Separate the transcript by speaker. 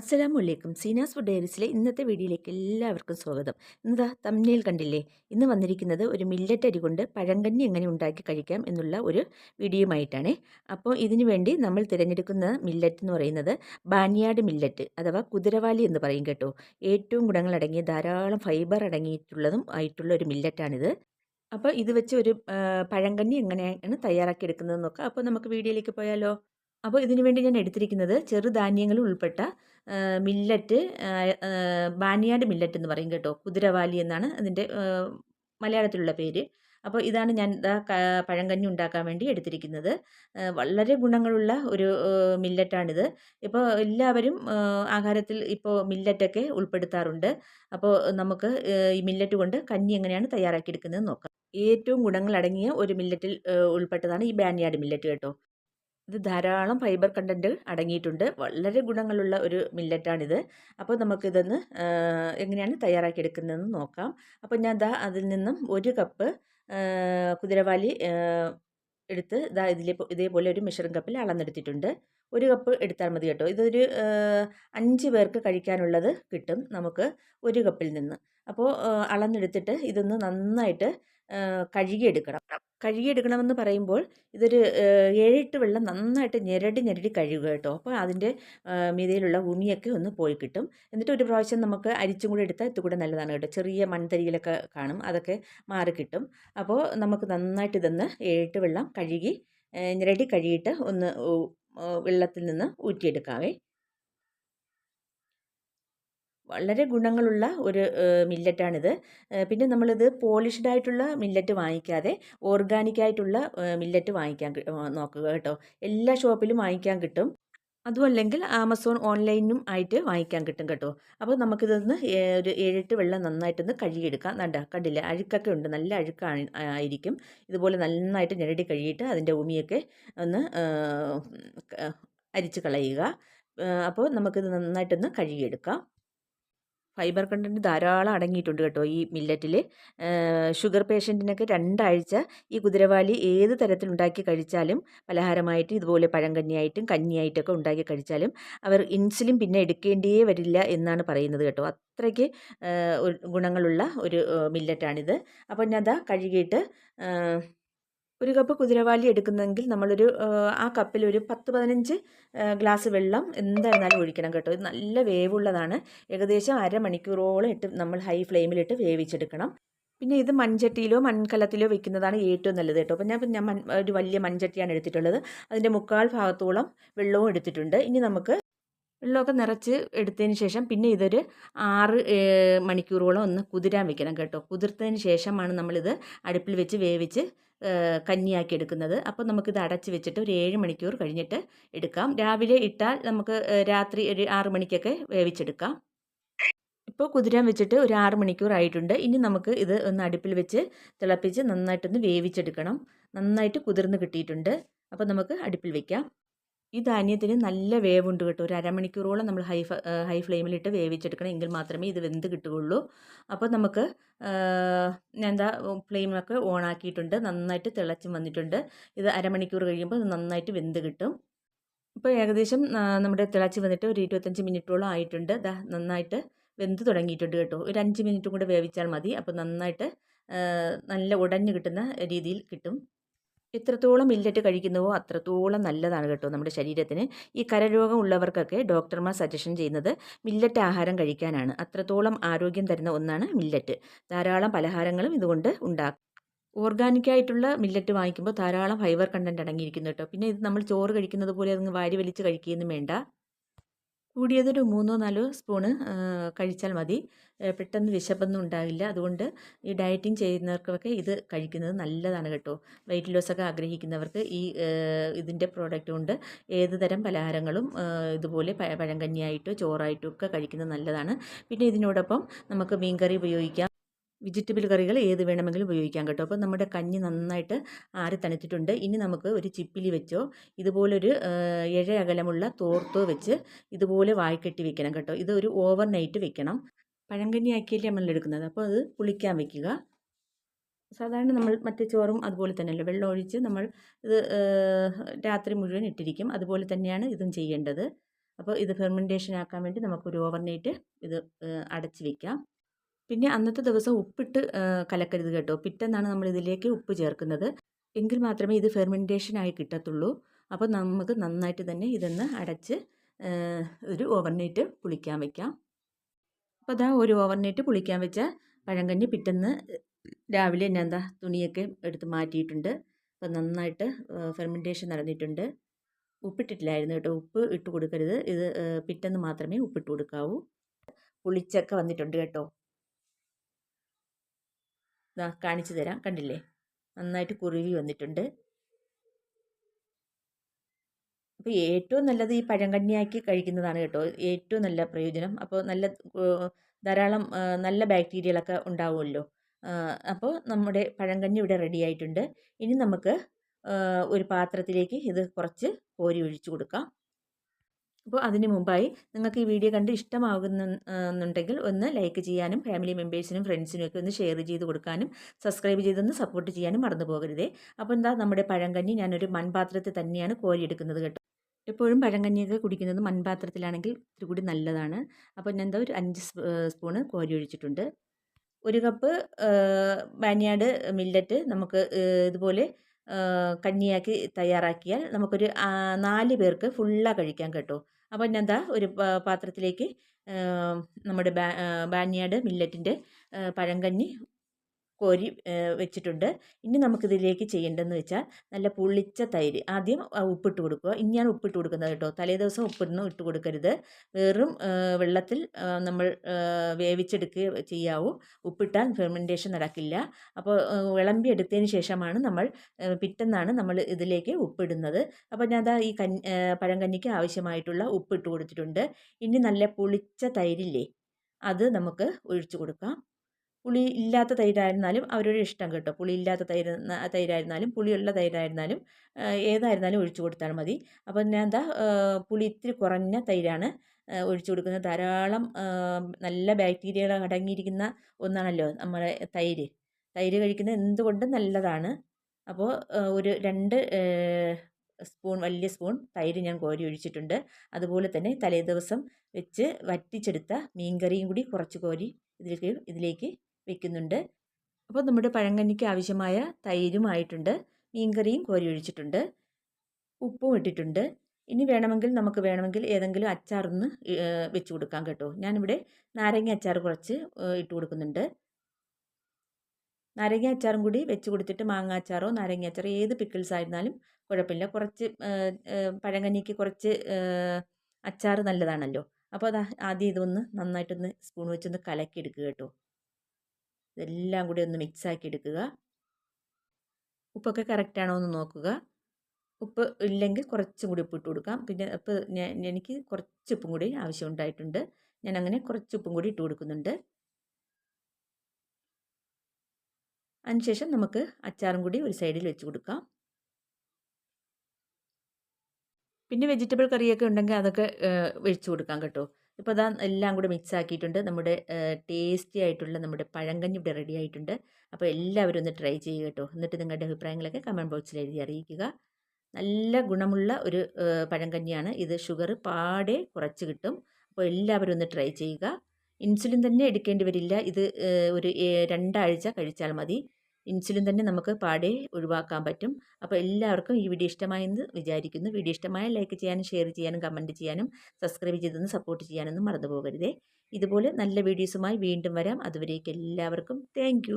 Speaker 1: അസ്സലാമു അലൈക്കും. സീനാസ് ഫുഡ് ഡയറീസിലെ ഇന്നത്തെ വീഡിയോയിലേക്ക് എല്ലാവർക്കും സ്വാഗതം. ഇന്നതാ തമ്മിൽ കണ്ടില്ലേ? ഇന്ന് വന്നിരിക്കുന്നത് ഒരു മില്ലറ്റ് അരി കൊണ്ട് പഴങ്കഞ്ഞി എങ്ങനെ ഉണ്ടാക്കി കഴിക്കാം എന്നുള്ള ഒരു വീഡിയോയുമായിട്ടാണ്. അപ്പോൾ ഇതിനു വേണ്ടി നമ്മൾ തിരഞ്ഞെടുക്കുന്ന മില്ലറ്റ് എന്ന് പറയുന്നത് ബാനിയാട് മില്ലറ്റ് അഥവാ കുതിരവാലി എന്ന് പറയും കേട്ടോ. ഏറ്റവും ഗുണങ്ങളടങ്ങിയ ധാരാളം ഫൈബർ അടങ്ങിയിട്ടുള്ളതും ആയിട്ടുള്ള ഒരു മില്ലറ്റാണിത് അപ്പോൾ ഇത് വെച്ച് ഒരു പഴങ്കഞ്ഞി എങ്ങനെയാണ് തയ്യാറാക്കി എടുക്കുന്നത് നോക്കാം അപ്പോൾ നമുക്ക് വീഡിയോയിലേക്ക് പോയാലോ. അപ്പോൾ ഇതിനു വേണ്ടി ഞാൻ എടുത്തിരിക്കുന്നത് ചെറുധാന്യങ്ങൾ ഉൾപ്പെട്ട മില്ലറ്റ് ബാനിയാട് മില്ലറ്റ് എന്ന് പറയും കേട്ടോ. കുതിരവാലി എന്നാണ് അതിന്റെ മലയാളത്തിലുള്ള പേര്. അപ്പോൾ ഇതാണ് ഞാൻ ഇതാ പഴങ്കഞ്ഞി ഉണ്ടാക്കാൻ വേണ്ടി എടുത്തിരിക്കുന്നത്. വളരെ ഗുണങ്ങളുള്ള ഒരു മില്ലറ്റാണിത്. ഇപ്പോൾ എല്ലാവരും ആഹാരത്തിൽ ഇപ്പോൾ മില്ലറ്റൊക്കെ ഉൾപ്പെടുത്താറുണ്ട്. അപ്പോൾ നമുക്ക് ഈ മില്ലറ്റ് കൊണ്ട് കഞ്ഞി എങ്ങനെയാണ് തയ്യാറാക്കിയെടുക്കുന്നത് നോക്കാം. ഏറ്റവും ഗുണങ്ങളടങ്ങിയ ഒരു മില്ലറ്റിൽ ഉൾപ്പെട്ടതാണ് ഈ ബാനിയാട് മില്ലറ്റ് കേട്ടോ. ഇത് ധാരാളം ഫൈബർ കണ്ടന്റ് അടങ്ങിയിട്ടുണ്ട്. വളരെ ഗുണങ്ങളുള്ള ഒരു മില്ലറ്റാണിത് അപ്പോൾ നമുക്കിതൊന്ന് എങ്ങനെയാണ് തയ്യാറാക്കിയെടുക്കുന്നതെന്ന് നോക്കാം. അപ്പോൾ ഞാൻ ദാ അതിൽ നിന്നും ഒരു കപ്പ് കുതിരവാലി എടുത്ത് ഇതാ ഇതിലെ ഇതേപോലെ ഒരു മിഷറിംഗ് കപ്പിൽ അളന്നെടുത്തിട്ടുണ്ട്. ഒരു കപ്പ് എടുത്താൽ മതി കേട്ടോ. ഇതൊരു അഞ്ച് പേർക്ക് കഴിക്കാനുള്ളത് കിട്ടും നമുക്ക് ഒരു കപ്പിൽ നിന്ന്. അപ്പോൾ അളന്നെടുത്തിട്ട് ഇതൊന്ന് നന്നായിട്ട് കഴുകിയെടുക്കണം. കഴുകിയെടുക്കണമെന്ന് പറയുമ്പോൾ ഇതൊരു ഏഴെട്ട് വെള്ളം നന്നായിട്ട് ഞെരടി ഞെരടി കഴുകുക കേട്ടോ. അപ്പോൾ അതിന്റെ മീതയിലുള്ള ഉമിയൊക്കെ ഒന്ന് പോയി കിട്ടും. എന്നിട്ട് ഒരു പ്രാവശ്യം നമുക്ക് അരിച്ചും കൂടെ എടുത്താൽ ഇതുകൂടെ നല്ലതാണ് കേട്ടോ. ചെറിയ മൺതരികളൊക്കെ കാണും അതൊക്കെ മാറി കിട്ടും. അപ്പോൾ നമുക്ക് നന്നായിട്ട് ഇതൊന്ന് ഏഴെട്ട് വെള്ളം കഴുകി ഞെരടി കഴുകിയിട്ട് ഒന്ന് വെള്ളത്തിൽ നിന്ന് ഊറ്റിയെടുക്കാവേ. വളരെ ഗുണങ്ങളുള്ള ഒരു മില്ലറ്റാണിത്. പിന്നെ നമ്മളിത് പോളിഷ്ഡ് ആയിട്ടുള്ള മില്ലറ്റ് വാങ്ങിക്കാതെ ഓർഗാനിക് ആയിട്ടുള്ള മില്ലറ്റ് വാങ്ങിക്കാൻ നോക്കുക കേട്ടോ. എല്ലാ ഷോപ്പിലും വാങ്ങിക്കാൻ കിട്ടും. അതുമല്ലെങ്കിൽ ആമസോൺ ഓൺലൈനും ആയിട്ട് വാങ്ങിക്കാൻ കിട്ടും കേട്ടോ. അപ്പോൾ നമുക്കിതൊന്ന് ഒരു ഏഴെട്ട് വെള്ളം നന്നായിട്ടൊന്ന് കഴുകിയെടുക്കാം. നണ്ട കണ്ടില്ല? അഴുക്കൊക്കെ ഉണ്ട്. നല്ല അഴുക്കാണ് ആയിരിക്കും. ഇതുപോലെ നന്നായിട്ട് ഞെരടി കഴുകിയിട്ട് അതിന്റെ ഉമിയൊക്കെ ഒന്ന് അരിച്ചു കളയുക. അപ്പോൾ നമുക്കിത് നന്നായിട്ടൊന്ന് കഴുകിയെടുക്കാം. ഫൈബർ കണ്ടന്റ് ധാരാളം അടങ്ങിയിട്ടുണ്ട് കേട്ടോ ഈ മില്ലറ്റിൽ ഷുഗർ പേഷ്യന്റിനൊക്കെ രണ്ടാഴ്ച ഈ കുതിരവാലി ഏത് തരത്തിലുണ്ടാക്കി കഴിച്ചാലും പലഹാരമായിട്ട് ഇതുപോലെ പഴങ്കഞ്ഞിയായിട്ടും കഞ്ഞിയായിട്ടൊക്കെ ഉണ്ടാക്കി കഴിച്ചാലും അവർ ഇൻസുലിൻ പിന്നെ എടുക്കേണ്ടിയേ വരില്ല എന്നാണ് പറയുന്നത് കേട്ടോ. അത്രയ്ക്ക് ഗുണങ്ങളുള്ള ഒരു മില്ലറ്റാണിത് അപ്പോൾ ഞാൻ അതാ കഴുകിയിട്ട് ഒരു കപ്പ് കുതിരവാലി എടുക്കുന്നെങ്കിൽ നമ്മളൊരു ആ, കപ്പിൽ ഒരു പത്ത് പതിനഞ്ച് ഗ്ലാസ് വെള്ളം എന്തായിരുന്നാലും ഒഴിക്കണം കേട്ടോ. ഇത് നല്ല വേവുള്ളതാണ്. ഏകദേശം അരമണിക്കൂറോളം ഇട്ട് നമ്മൾ ഹൈ ഫ്ലെയിമിലിട്ട് വേവിച്ചെടുക്കണം. പിന്നെ ഇത് മൺചട്ടിയിലോ മൺകലത്തിലോ വെക്കുന്നതാണ് ഏറ്റവും നല്ലത് കേട്ടോ. അപ്പോൾ ഞാൻ ഞാൻ ഒരു വലിയ മൺചട്ടിയാണ് എടുത്തിട്ടുള്ളത്. അതിന്റെ മുക്കാൽ ഭാഗത്തോളം വെള്ളവും എടുത്തിട്ടുണ്ട്. ഇനി നമുക്ക് വെള്ളമൊക്കെ നിറച്ച് എടുത്തതിന് ശേഷം പിന്നെ ഇതൊരു ആറ് മണിക്കൂറോളം ഒന്ന് കുതിരാൻ വെക്കണം കേട്ടോ. കുതിർത്തതിന് ശേഷമാണ് നമ്മളിത് അടുപ്പിൽ വെച്ച് വേവിച്ച് കഞ്ഞിയാക്കി എടുക്കുന്നത്. അപ്പോൾ നമുക്കിത് അടച്ച് വെച്ചിട്ട് ഒരു ഏഴ് മണിക്കൂർ കഴിഞ്ഞിട്ട് എടുക്കാം. രാവിലെ ഇട്ടാൽ നമുക്ക് രാത്രി ഒരു ആറ് മണിക്കൊക്കെ വേവിച്ചെടുക്കാം. ഇപ്പോൾ കുതിരാൻ വെച്ചിട്ട് ഒരു ആറ് മണിക്കൂർ ആയിട്ടുണ്ട്. ഇനി നമുക്ക് ഇത് ഒന്ന് അടുപ്പിൽ വെച്ച് തിളപ്പിച്ച് നന്നായിട്ടൊന്ന് വേവിച്ചെടുക്കണം. നന്നായിട്ട് കുതിർന്ന് കിട്ടിയിട്ടുണ്ട്. അപ്പോൾ നമുക്ക് അടുപ്പിൽ വെക്കാം. ഈ ധാന്യത്തിന് നല്ല വേവുണ്ട് കേട്ടോ. ഒരു അരമണിക്കൂറോളം നമ്മൾ ഹൈ ഹൈ ഫ്ലെയിമിലിട്ട് വേവിച്ചെടുക്കണം. എങ്കിൽ മാത്രമേ ഇത് വെന്ത് കിട്ടുകയുള്ളൂ. അപ്പോൾ നമുക്ക് എന്താ ഫ്ലെയിമൊക്കെ ഓൺ ആക്കിയിട്ടുണ്ട് നന്നായിട്ട് തിളച്ചും വന്നിട്ടുണ്ട്. ഇത് അരമണിക്കൂർ കഴിയുമ്പോൾ ഇത് നന്നായിട്ട് വെന്ത് കിട്ടും. ഇപ്പോൾ ഏകദേശം നമ്മുടെ തിളച്ച് വന്നിട്ട് ഒരു ഇരുപത്തഞ്ച് മിനിറ്റോളം ആയിട്ടുണ്ട്. ദാ നന്നായിട്ട് വെന്ത് തുടങ്ങിയിട്ടുണ്ട് കേട്ടോ. ഒരു അഞ്ച് മിനിറ്റും കൂടെ വേവിച്ചാൽ മതി. അപ്പോൾ നന്നായിട്ട് നല്ല ഉടഞ്ഞു കിട്ടുന്ന രീതിയിൽ കിട്ടും. എത്രത്തോളം മില്ലറ്റ് കഴിക്കുന്നുവോ അത്രത്തോളം നല്ലതാണ് കേട്ടോ നമ്മുടെ ശരീരത്തിന്. ഈ കരരോഗം ഉള്ളവർക്കൊക്കെ ഡോക്ടർമാർ സജഷൻ ചെയ്യുന്നത് മില്ലറ്റ് ആഹാരം കഴിക്കാനാണ്. അത്രത്തോളം ആരോഗ്യം തരുന്ന ഒന്നാണ് മില്ലറ്റ്. ധാരാളം പലഹാരങ്ങളും ഇതുകൊണ്ട് ഉണ്ടാക്കും. ഓർഗാനിക്കായിട്ടുള്ള മില്ലറ്റ് വാങ്ങിക്കുമ്പോൾ ധാരാളം ഫൈബർ കണ്ടന്റ് അടങ്ങിയിരിക്കുന്നു കേട്ടോ. പിന്നെ ഇത് നമ്മൾ ചോറ് കഴിക്കുന്നത് പോലെ അങ്ങ് വാരി വലിച്ച് കഴിക്കുകയൊന്നും വേണ്ട. കൂടിയതൊരു മൂന്നോ നാലോ സ്പൂണ് കഴിച്ചാൽ മതി. പെട്ടെന്ന് വിശപ്പൊന്നും ഉണ്ടാവില്ല. അതുകൊണ്ട് ഈ ഡയറ്റിംഗ് ചെയ്യുന്നവർക്കൊക്കെ ഇത് കഴിക്കുന്നത് നല്ലതാണ് കേട്ടോ. വെയിറ്റ് ലോസൊക്കെ ആഗ്രഹിക്കുന്നവർക്ക് ഈ ഇതിന്റെ പ്രോഡക്റ്റ് കൊണ്ട് ഏത് തരം പലഹാരങ്ങളും ഇതുപോലെ പഴങ്കഞ്ഞിയായിട്ടോ ചോറായിട്ടോ ഒക്കെ കഴിക്കുന്നത് നല്ലതാണ്. പിന്നെ ഇതിനോടൊപ്പം നമുക്ക് മീൻകറി ഉപയോഗിക്കാം. വെജിറ്റബിൾ കറികൾ ഏത് വേണമെങ്കിലും ഉപയോഗിക്കാം കേട്ടോ. അപ്പോൾ നമ്മുടെ കഞ്ഞി നന്നായിട്ട് ആരി തണുത്തിട്ടുണ്ട്. ഇനി നമുക്ക് ഒരു ചിപ്പിലി വെച്ചോ ഇതുപോലൊരു ഇഴ അകലമുള്ള തോർത്തോ വെച്ച് ഇതുപോലെ വായ്ക്കെട്ടി വെക്കണം കേട്ടോ. ഇത് ഒരു ഓവർ നൈറ്റ് വെക്കണം. പഴങ്കഞ്ഞി ആക്കിയല്ലേ നമ്മൾ എടുക്കുന്നത്. അപ്പോൾ അത് പുളിക്കാൻ വെക്കുക. സാധാരണ നമ്മൾ മറ്റേ ചോറും അതുപോലെ തന്നെയല്ലോ. വെള്ളം ഒഴിച്ച് നമ്മൾ ഇത് രാത്രി മുഴുവൻ ഇട്ടിരിക്കും. അതുപോലെ തന്നെയാണ് ഇതും ചെയ്യേണ്ടത്. അപ്പോൾ ഇത് ഫെർമെന്റേഷൻ ആക്കാൻ വേണ്ടി നമുക്കൊരു ഓവർനൈറ്റ് ഇത് അടച്ച് വയ്ക്കാം പിന്നെ അന്നത്തെ ദിവസം ഉപ്പിട്ട് കലക്കരുത് കേട്ടോ. പിറ്റെന്നാണ് നമ്മൾ ഇതിലേക്ക് ഉപ്പ് ചേർക്കുന്നത്. എങ്കിൽ മാത്രമേ ഇത് ഫെർമെന്റേഷനായി കിട്ടത്തുള്ളൂ. അപ്പോൾ നമുക്ക് നന്നായിട്ട് തന്നെ ഇതൊന്ന് അടച്ച് ഒരു ഓവർനൈറ്റ് പുളിക്കാൻ വയ്ക്കാം അപ്പോൾ അതാ ഒരു ഓവർനൈറ്റ് പുളിക്കാൻ വെച്ച പഴങ്കഞ്ഞി പിറ്റെന്ന് രാവിലെ ഞാൻ എന്താ തുണിയൊക്കെ എടുത്ത് മാറ്റിയിട്ടുണ്ട്. അപ്പോൾ നന്നായിട്ട് ഫെർമെന്റേഷൻ നടന്നിട്ടുണ്ട്. ഉപ്പിട്ടിട്ടില്ലായിരുന്നു കേട്ടോ. ഉപ്പ് ഇട്ട് കൊടുക്കരുത്. ഇത് പിറ്റെന്ന് മാത്രമേ ഉപ്പിട്ട് കൊടുക്കാവൂ. പുളിച്ചൊക്കെ വന്നിട്ടുണ്ട് കേട്ടോ. ഇതാ കാണിച്ചു തരാം. കണ്ടില്ലേ? നന്നായിട്ട് കുറുവി വന്നിട്ടുണ്ട്. അപ്പോൾ ഏറ്റവും നല്ലത് ഈ പഴങ്കഞ്ഞിയാക്കി കഴിക്കുന്നതാണ് കേട്ടോ. ഏറ്റവും നല്ല പ്രയോജനം. അപ്പോൾ നല്ല ധാരാളം നല്ല ബാക്ടീരിയകളൊക്കെ ഉണ്ടാവുമല്ലോ. അപ്പോൾ നമ്മുടെ പഴങ്കഞ്ഞി ഇവിടെ റെഡി ആയിട്ടുണ്ട്. ഇനി നമുക്ക് ഒരു പാത്രത്തിലേക്ക് ഇത് കുറച്ച് കോരി ഒഴിച്ചു കൊടുക്കാം. അപ്പോൾ അതിന് മുമ്പായി നിങ്ങൾക്ക് ഈ വീഡിയോ കണ്ട് ഇഷ്ടമാകുന്നുണ്ടെങ്കിൽ ഒന്ന് ലൈക്ക് ചെയ്യാനും ഫാമിലി മെമ്പേഴ്സിനും ഫ്രണ്ട്സിനും ഒക്കെ ഒന്ന് ഷെയർ ചെയ്ത് കൊടുക്കാനും സബ്സ്ക്രൈബ് ചെയ്തൊന്ന് സപ്പോർട്ട് ചെയ്യാനും മറന്നു പോകരുതേ. അപ്പോൾ എന്താ നമ്മുടെ പഴങ്കഞ്ഞി ഞാനൊരു മൺപാത്രത്തിൽ തന്നെയാണ് കോരിയെടുക്കുന്നത് കേട്ടോ. എപ്പോഴും പഴങ്കഞ്ഞിയൊക്കെ കുടിക്കുന്നത് മൺപാത്രത്തിലാണെങ്കിൽ ഇത്തിരി കൂടി നല്ലതാണ്. അപ്പോൾ ഞാൻ എന്താ ഒരു അഞ്ച് സ്പൂണ് കോരി ഒഴിച്ചിട്ടുണ്ട്. ഒരു കപ്പ് ബാനിയാട് മില്ലറ്റ് നമുക്ക് ഇതുപോലെ കഞ്ഞിയാക്കി തയ്യാറാക്കിയാൽ നമുക്കൊരു നാല് പേർക്ക് ഫുള്ളാണ് കഴിക്കാം കേട്ടോ. അപ്പോൾ ഞാൻ എന്താ ഒരു പാത്രത്തിലേക്ക് നമ്മുടെ ബാ ബാനിയാട് മില്ലറ്റിന്റെ പഴങ്കഞ്ഞി കോരി വെച്ചിട്ടുണ്ട്. ഇനി നമുക്കിതിലേക്ക് ചെയ്യേണ്ടതെന്ന് വെച്ചാൽ നല്ല പുളിച്ച തൈര്. ആദ്യം ഉപ്പിട്ട് കൊടുക്കുക. ഇനിയാണ് ഉപ്പിട്ട് കൊടുക്കുന്നത് കേട്ടോ. തലേ ദിവസം ഉപ്പിടണം ഇട്ട് കൊടുക്കരുത്. വെറും വെള്ളത്തിൽ നമ്മൾ വേവിച്ചെടുക്കുക ചെയ്യാവൂ. ഉപ്പിട്ടാൽ ഫെർമെന്റേഷൻ നടക്കില്ല. അപ്പോൾ വിളമ്പി എടുത്തതിന് ശേഷമാണ് നമ്മൾ പിറ്റെന്നാണ് നമ്മൾ ഇതിലേക്ക് ഉപ്പിടുന്നത്. അപ്പോൾ ഞാൻ ഈ കഞ്ഞി പഴങ്കഞ്ഞിക്ക് ആവശ്യമായിട്ടുള്ള ഉപ്പിട്ട് കൊടുത്തിട്ടുണ്ട്. ഇനി നല്ല പുളിച്ച തൈരില്ലേ അത് നമുക്ക് ഒഴിച്ചു കൊടുക്കാം. പുളി ഇല്ലാത്ത തൈരായിരുന്നാലും അവരുടെ ഇഷ്ടം കേട്ടോ. പുളി ഇല്ലാത്ത തൈര് തൈരായിരുന്നാലും പുളിയുള്ള തൈരായിരുന്നാലും ഏതായിരുന്നാലും ഒഴിച്ചു കൊടുത്താൽ മതി. അപ്പോൾ ഞാൻ എന്താ പുളി ഇത്തിരി കുറഞ്ഞ തൈരാണ് ഒഴിച്ചു കൊടുക്കുന്നത്. ധാരാളം നല്ല ബാക്ടീരിയകൾ അടങ്ങിയിരിക്കുന്ന ഒന്നാണല്ലോ നമ്മുടെ തൈര്. തൈര് കഴിക്കുന്നത് എന്തുകൊണ്ടും നല്ലതാണ്. അപ്പോൾ ഒരു രണ്ട് സ്പൂൺ വലിയ സ്പൂൺ തൈര് ഞാൻ കോരി ഒഴിച്ചിട്ടുണ്ട്. അതുപോലെ തന്നെ തലേ ദിവസം വെച്ച് വറ്റിച്ചെടുത്ത മീൻകറിയും കൂടി കുറച്ച് കോരി ഇതിലേക്ക് ഇതിലേക്ക് വെക്കുന്നുണ്ട്. അപ്പോൾ നമ്മുടെ പഴങ്കഞ്ഞിക്ക് ആവശ്യമായ തൈരുമായിട്ടുണ്ട് മീൻകറിയും കോരി ഒഴിച്ചിട്ടുണ്ട്. ഉപ്പും ഇട്ടിട്ടുണ്ട്. ഇനി വേണമെങ്കിൽ നമുക്ക് വേണമെങ്കിൽ ഏതെങ്കിലും അച്ചാറൊന്ന് വെച്ച് കൊടുക്കാം കേട്ടോ. ഞാനിവിടെ നാരങ്ങ അച്ചാർ കുറച്ച് ഇട്ട് കൊടുക്കുന്നുണ്ട്. നാരങ്ങ അച്ചാറും കൂടി വെച്ച് കൊടുത്തിട്ട് മാങ്ങ അച്ചാറോ നാരങ്ങ അച്ചാറോ ഏത് പിക്കിൾസ് ആയിരുന്നാലും കുഴപ്പമില്ല. കുറച്ച് പഴങ്കഞ്ഞിക്ക് കുറച്ച് അച്ചാർ നല്ലതാണല്ലോ. അപ്പോൾ അത് ആദ്യം ഇതൊന്ന് നന്നായിട്ടൊന്ന് സ്പൂൺ വെച്ചൊന്ന് കലക്കി എടുക്കുക കേട്ടോ. ഇതെല്ലാം കൂടി ഒന്ന് മിക്സാക്കി എടുക്കുക. ഉപ്പൊക്കെ കറക്റ്റാണോ എന്ന് നോക്കുക. ഉപ്പ് ഇല്ലെങ്കിൽ കുറച്ചും കൂടി ഉപ്പ് ഇട്ട് കൊടുക്കാം. പിന്നെ ഇപ്പോൾ എനിക്ക് കുറച്ച് ഉപ്പും കൂടി ആവശ്യമുണ്ടായിട്ടുണ്ട് ഞാൻ അങ്ങനെ കുറച്ച് ഉപ്പും കൂടി ഇട്ട് കൊടുക്കുന്നുണ്ട്. അതിനുശേഷം നമുക്ക് അച്ചാറും കൂടി ഒരു സൈഡിൽ വെച്ച് കൊടുക്കാം. പിന്നെ വെജിറ്റബിൾ കറിയൊക്കെ ഉണ്ടെങ്കിൽ അതൊക്കെ ഒഴിച്ചു കൊടുക്കാം കേട്ടോ. ഇപ്പോൾ അതാ എല്ലാം കൂടി മിക്സ് ആക്കിയിട്ടുണ്ട് നമ്മുടെ ടേസ്റ്റി ആയിട്ടുള്ള നമ്മുടെ പഴങ്കഞ്ഞി ഇവിടെ റെഡി ആയിട്ടുണ്ട്. അപ്പോൾ എല്ലാവരും ഒന്ന് ട്രൈ ചെയ്യുക കേട്ടോ. എന്നിട്ട് നിങ്ങളുടെ അഭിപ്രായങ്ങളൊക്കെ കമന്റ് ബോക്സിൽ എഴുതി അറിയിക്കുക. നല്ല ഗുണമുള്ള ഒരു പഴങ്കഞ്ഞിയാണ്. ഇത് ഷുഗർ പാടെ കുറച്ച് കിട്ടും. അപ്പോൾ എല്ലാവരും ഒന്ന് ട്രൈ ചെയ്യുക. ഇൻസുലിൻ തന്നെ എടുക്കേണ്ടി വരില്ല. ഇത് ഒരു രണ്ടാഴ്ച കഴിച്ചാൽ മതി. ഇൻസുലിൻ തന്നെ നമുക്ക് പാടെ ഒഴിവാക്കാൻ പറ്റും. അപ്പോൾ എല്ലാവർക്കും ഈ വീഡിയോ ഇഷ്ടമായെന്ന് വിചാരിക്കുന്നു. വീഡിയോ ഇഷ്ടമായ ലൈക്ക് ചെയ്യാനും ഷെയർ ചെയ്യാനും കമന്റ് ചെയ്യാനും സബ്സ്ക്രൈബ് ചെയ്തൊന്ന് സപ്പോർട്ട് ചെയ്യാനൊന്നും മറന്നു പോകരുതേ ഇതുപോലെ നല്ല വീഡിയോസുമായി വീണ്ടും വരാം. അതുവരേക്കും എല്ലാവർക്കും താങ്ക്